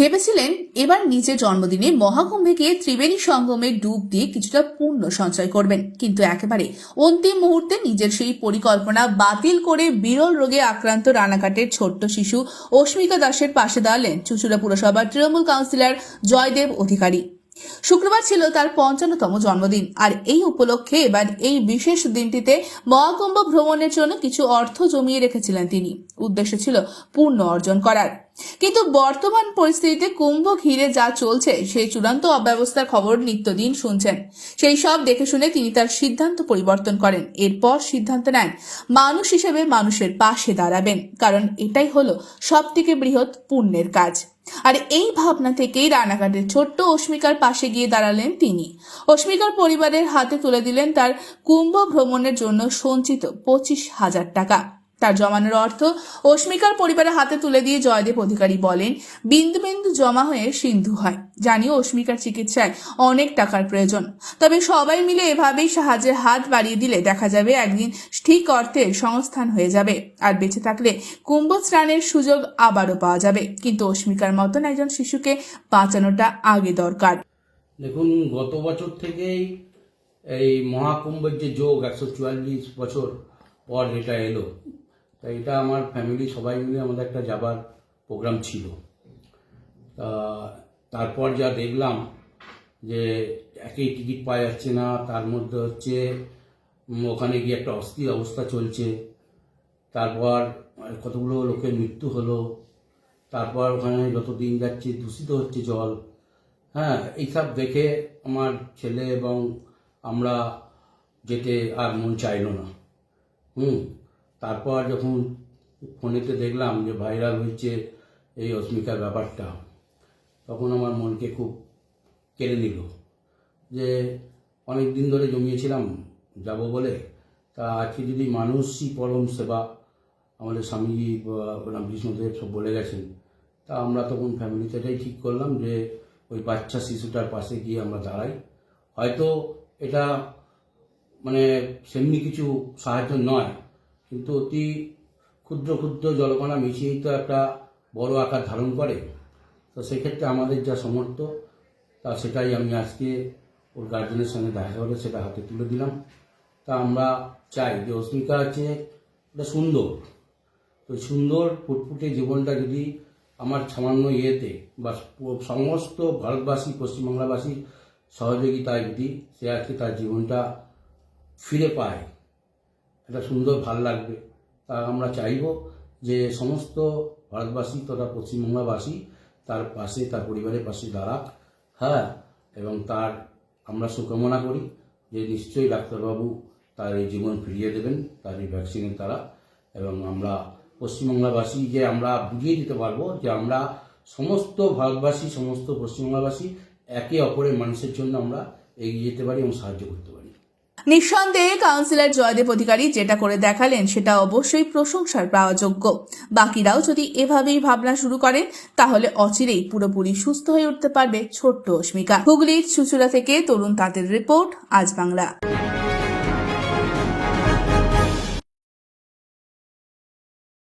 ভেবেছিলেন এবার নিজের জন্মদিনে মহাকুম্ভে গিয়ে ত্রিবেণী সঙ্গমে ডুব দিয়ে কিছুটা পূর্ণ সঞ্চয় করবেন। কিন্তু একেবারে অন্তিম মুহূর্তে নিজের সেই পরিকল্পনা বাতিল করে বিরল রোগে আক্রান্ত রানাঘাটের ছোট্ট শিশু অস্মিতা দাসের পাশে দাঁড়ালেন চুচুড়া পুরসভার তৃণমূল কাউন্সিলর জয়দেব অধিকারী। শুক্রবার ছিল তার পঞ্চান্নতম জন্মদিন। আর এই উপলক্ষে এবার এই বিশেষ দিনটিতে মহাকুম্ভ ভ্রমণের জন্য কিছু অর্থ জমিয়ে রেখেছিলেন তিনি। উদ্দেশ্য ছিল পূর্ণ অর্জন করার। কিন্তু বর্তমান পরিস্থিতিতে কুম্ভ ঘিরে যা চলছে, সেই চূড়ান্ত অব্যবস্থার খবর নিত্যদিন শুনছেন। সেই সব দেখে শুনে তিনি তার সিদ্ধান্ত পরিবর্তন করেন। এরপর সিদ্ধান্ত নেন, মানুষ হিসেবে মানুষের পাশে দাঁড়াবেন। কারণ এটাই হলো সব থেকে বৃহৎ পুণ্যের কাজ। আর এই ভাবনা থেকেই রানাঘাটের ছোট্ট অস্মিকার পাশে গিয়ে দাঁড়ালেন তিনি। অস্মিকার পরিবারের হাতে তুলে দিলেন তার কুম্ভ ভ্রমণের জন্য সঞ্চিত পঁচিশ হাজার টাকা। তার জমানোর অর্থ অস্মিকার পরিবারের হাতে তুলে দিয়ে জয়দেব অধিকারী বলেন, বিন্দু বিন্দু জমা হয়ে সিন্ধু হয়। জানিও অস্মিকার চিকিৎসায় অনেক টাকার প্রয়োজন। তবে সবাই মিলে এভাবেই সাহায্যের হাত বাড়িয়ে দিলে দেখা যাবে একদিন ঠিক অর্থে সংস্থান হয়ে যাবে। আর বেঁচে থাকলে কুম্ভ স্নানের সুযোগ আবারও পাওয়া যাবে। কিন্তু অস্মিকার মতন একজন শিশুকে বাঁচানোটা আগে দরকার। দেখুন, গত বছর থেকেই এই মহাকুম্ভের যে যোগ একশো চুয়াল্লিশ বছর পর এটা এলো। তা এটা আমার ফ্যামিলি সবাই মিলে আমাদের একটা যাবার প্রোগ্রাম ছিল। তা তারপর যা দেখলাম যে একই টিকিট পাওয়া যাচ্ছে না, তার মধ্যে হচ্ছে ওখানে গিয়ে একটা অস্থির অবস্থা চলছে। তারপর কতগুলো লোকের মৃত্যু হলো। তারপর ওখানে যত দিন যাচ্ছে দূষিত হচ্ছে জল। হ্যাঁ এইসব দেখে আমার ছেলে এবং আমরা যেতে আর মন চাইলো না। হুম তারপর যখন ফোনেতে দেখলাম যে ভাইরাল হয়েছে এই অস্মিকার ব্যাপারটা, তখন আমার মনকে খুব কেড়ে নিল যে অনেক দিন ধরে জমিয়েছিলাম, যাব বলে। তা আজকে যদি মানুষই পরম সেবা আমাদের স্বামীজি রামকৃষ্ণদেব সব বলে গেছেন, তা আমরা তখন ফ্যামিলিতে এটাই ঠিক করলাম যে ওই বাচ্চা শিশুটার পাশে গিয়ে আমরা দাঁড়াই। হয়তো এটা মানে সেমনি কিছু সাহায্য নয় কিন্তু অতি ক্ষুদ্র ক্ষুদ্র জলকণা মিশিয়েই তো একটা বড় আকার ধারণ করে, তো সেক্ষেত্রে আমাদের যা সমর্থ, তা সেটাই আমি আজকে ওর গার্জেনের সঙ্গে দেখা করে সেটা হাতে তুলে দিলাম। তা আমরা চাই যে অস্মিকা আছে এটা সুন্দর। তো সুন্দর ফুটফুটে জীবনটা যদি আমার সামান্য ইয়েতে বা সমস্ত ভারতবাসী পশ্চিমবাংলাবাসীর সহযোগিতায় যদি সে আজকে তার জীবনটা ফিরে পায় এটা সুন্দর, ভালো লাগবে। তা আমরা চাইব যে সমস্ত ভারতবাসী তথা পশ্চিমবাংলাবাসী তার পাশে, তার পরিবারের পাশে দাঁড়াক। হ্যাঁ এবং তার, আমরা সুকামনা করি যে নিশ্চয়ই ডাক্তারবাবু তার এই জীবন ফিরিয়ে দেবেন, তার এই ভ্যাকসিনের দ্বারা। এবং আমরা পশ্চিমবাংলাবাসী যে আমরা বুঝিয়ে দিতে পারব যে আমরা সমস্ত ভারতবাসী, সমস্ত পশ্চিমবাংলাবাসী একে অপরের মানুষের জন্য আমরা এগিয়ে যেতে পারি এবং সাহায্য করতে পারি। নিঃসন্দেহে কাউন্সিলর জয়দেব অধিকারী যেটা করে দেখালেন সেটা অবশ্যই প্রশংসার পাওয়া যোগ্য বাকিরাও যদি এভাবেই ভাবনা শুরু করেন, তাহলে অচিরেই পুরোপুরি সুস্থ হয়ে উঠতে পারবে ছোট্ট অস্মিকা হুগলির চুচুড়া থেকে তরুণ তাঁতের রিপোর্ট, আজ বাংলা।